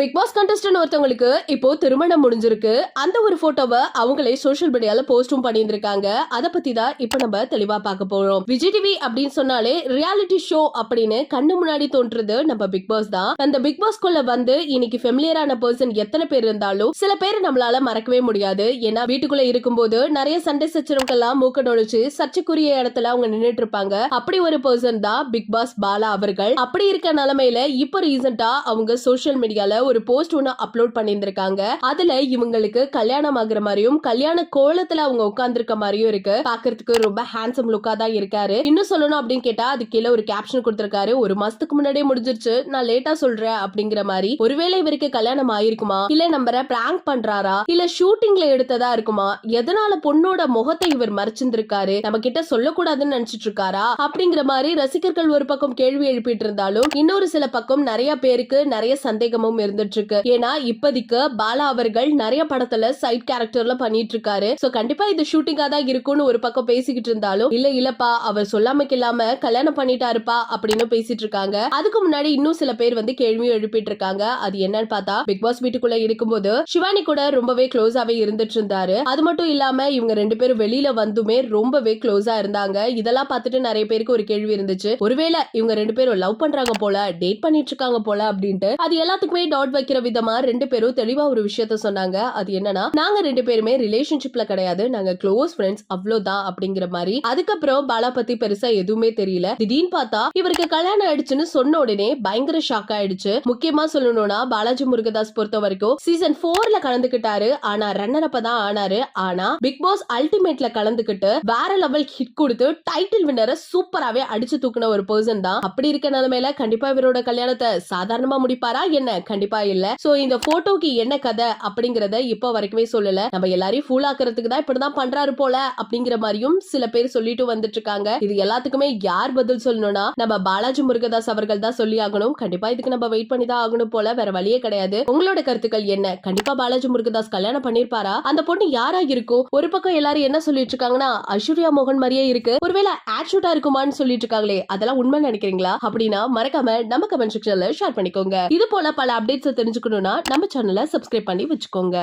Big pass contestant ஒருத்தவங்களுக்கு இப்போ திருமணம் முடிஞ்சிருக்கு. அந்த ஒரு போட்டோவை அவங்களே சோஷியல் மீடியால போஸ்டும் பண்ணியிருந்திருக்காங்க. அத பத்தி தான் இப்ப நம்ம தெளிவா பார்க்க போறோம். விஜய் டிவி அப்படின்னு சொன்னாலே ரியாலிட்டி ஷோ அப்படின்னு கண்ணு முன்னாடி தோன்றது நம்ம பிக் பாஸ் தான். அந்த பிக் பாஸ் குள்ள வந்து இன்னைக்கு ஃபெமிலியரான பர்சன் எத்தனை பேர் இருந்தாலும் சில பேர் நம்மளால மறக்கவே முடியாது. ஏன்னா வீட்டுக்குள்ள இருக்கும்போது நிறைய சண்டை சச்சரவுக்கெல்லாம் மூக்க நுழைச்சு சர்ச்சைக்குரிய இடத்துல அவங்க நின்றுட்டு இருப்பாங்க. அப்படி ஒரு பர்சன் தான் பிக் பாஸ் பாலா அவர்கள். அப்படி இருக்க நிலைமையில இப்ப ரீசெண்டா அவங்க சோஷியல் மீடியால ஒரு போஸ்ட் ஒன்னு அப்லோட் பண்ணியிருந்திருக்காங்க. அதுல இவங்களுக்கு கல்யாணம் ஆகுற மாதிரியும் கல்யாண கோலத்துல அவங்க உட்கார்ந்துருக்க மாதிரியும் இருக்கு. பாக்குறதுக்கு ரொம்ப ஹேண்ட்ஸம் லுக்கா தான் இருக்காரு. இன்னும் சொல்லணும் அப்படின்னு கேட்டா அது கீழே ஒரு கேப்ஷன் கொடுத்திருக்காரு. ஒரு மாசத்துக்கு முன்னாடியே முடிஞ்சிருச்சு. நான் லேட்டா சொல்றேன் அப்படிங்கிற மாதிரி. ஒருவேளை இவருக்கு கல்யாணம் ஆயிருக்குமா? இல்ல நம்பரை பிராங்க் பண்றாரா? இல்ல ஷூட்டிங்ல எடுத்ததா இருக்குமா? எதனால பொண்ணோட முகத்தை இவர் மறைச்சிருந்திருக்காரு? நம்ம கிட்ட சொல்லக்கூடாதுன்னு நினைச்சிட்டு இருக்காரா அப்படிங்கிற மாதிரி ரசிகர்கள் ஒரு பக்கம் கேள்வி எழுப்பிட்டு இருந்தாலும் இன்னொரு சில பக்கம் நிறைய பேருக்கு நிறைய சந்தேகமும் இருந்துட்டு இருக்கு ஏன்னா இப்போதைக்கு பாலா அவர்கள் நிறைய படத்துல சைட் கேரக்டர்ல பண்ணிட்டு இருக்காரு சோ கண்டிப்பா இது ஷூட்டிங்கா தான் இருக்கும்னு ஒரு பக்கம் பேசிக்கிட்டு இருந்தாலும் இல்ல இல்லப்பா அவர் சொல்லாமக்கு இல்லாம கல்யாணம் பண்ணிட்டாருப்பா அப்படின்னு பேசிட்டு இருக்காங்க அதுக்கு முன்னாடி இன்னும் சில பேர் வந்து கேள்வியும் எழுப்பிட்டு இருக்காங்க அது என்னன்னு பார்த்தா பிக் பாஸ் வீட்டுக்குள்ள இருக்கும்போது சிவானி கூட ரொம்பவே க்ளோஸாவே இருந்துட்டு இருந்தாரு அது மட்டும் இல்லாம இவங்க ரெண்டு பேரும் வெளியில வந்துமே ரொம்பவே க்ளோஸா இருந்தாங்க. இதெல்லாம் பார்த்துட்டு நிறைய பேருக்கு ஒரு கேள்வி இருந்துச்சு. ஒருவேளை இவங்க ரெண்டு பேரும் லவ் பண்றாங்க போல டேட் பண்ணிட்டு இருக்காங்க போல அப்படின்ட்டு. அது எல்லாத்துக்குமே டாட் வைக்கிற விதமா ரெண்டு பேரும் தெளிவா ஒரு விஷயத்த சொன்னாங்க. அது என்னன்னா நாங்க ரெண்டு பேருமே ரிலேஷன்ஷிப்ல கிடையாது. நாங்க க்ளோஸ் ஃப்ரெண்ட்ஸ் அவ்வளவுதான் அப்படிங்கிற மாதிரி. அதுக்கப்புறம் பாலா பத்தி பெருசா எதுவுமே தெரியல. திடீர்னு பார்த்தா இவருக்கு கல்யாணம் ஆயிடுச்சுன்னு சொன்ன உடனே பயங்கர ஷாக் ஆயிடுச்சு. முக்கியமா சொல்லணும்னா பாலாஜி முருகதாஸ் பொறுத்த வரைக்கும் சீசன் போர்ல கலந்துகிட்டாரு ஆனா ரன்னர் அப்ப தான் ஆனாரு. ஆனா பிக் பாஸ் அல்டிமேட்ல கலந்துகிட்டு வேற லெவல் ஹிட் கொடுத்து டைட்டில் வின்னரை சூப்பராவே அடிச்சு தூக்குன ஒரு பர்சன் தான். அப்படி இருக்க நிலைமையில கண்டிப்பா இவரோட கல்யாணத்தை சாதாரணமா முடிப்பாரா? என்ன? கண்டிப்பா இல்ல. சோ இந்த போட்டோக்கு என்ன கதை அப்படிங்கறத இப்போ வரைக்குமே சொல்லல. நம்ம எல்லாரையும் ஃபூல் ஆக்குறதுக்கு தான் இப்படிதான் பண்றாரு போல அப்படிங்கிற மாதிரியும் சில பேர் சொல்லிட்டு வந்துட்டு இருக்காங்க இது எல்லாத்துக்குமே யார் பதில் சொல்லணும்னா நம்ம பாலாஜி முருகதாஸ் அவர்கள் தான் சொல்லி ஆகணும். கண்டிப்பா இதுக்கு நம்ம வெயிட் பண்ணி தான் ஆகணும் போல. வேற வழியே கிடையாது. உங்களோட கருத்துக்கள் என்ன? கண்டிப்பா பாலாஜி முருகதாஸ் கல்யாணம் பண்ணிருப்பாரா? அந்த பொண்ணு யாரா இருக்கும் ஒரு பக்கம் எல்லாரும் என்ன சொல்லிட்டு இருக்காங்கன்னா ஐஸ்வர்யா மோகன் மாதிரியே இருக்கு. ஒருவேளை ஆட்ஷூட்டா இருக்குமான்னு சொல்லிட்டு இருக்காங்களே அதெல்லாம் உண்மை நினைக்கிறீங்களா? அப்படின்னா மறக்காம நம்ம கமெண்ட் செக்ஷன்ல ஷேர் பண்ணிக்கோங்க. இது போல பல அப்டேட் அப்டேட்ஸை தெரிஞ்சுக்கணும்னா நம்ம சேனலை சப்ஸ்கிரைப் பண்ணி வச்சுக்கோங்க.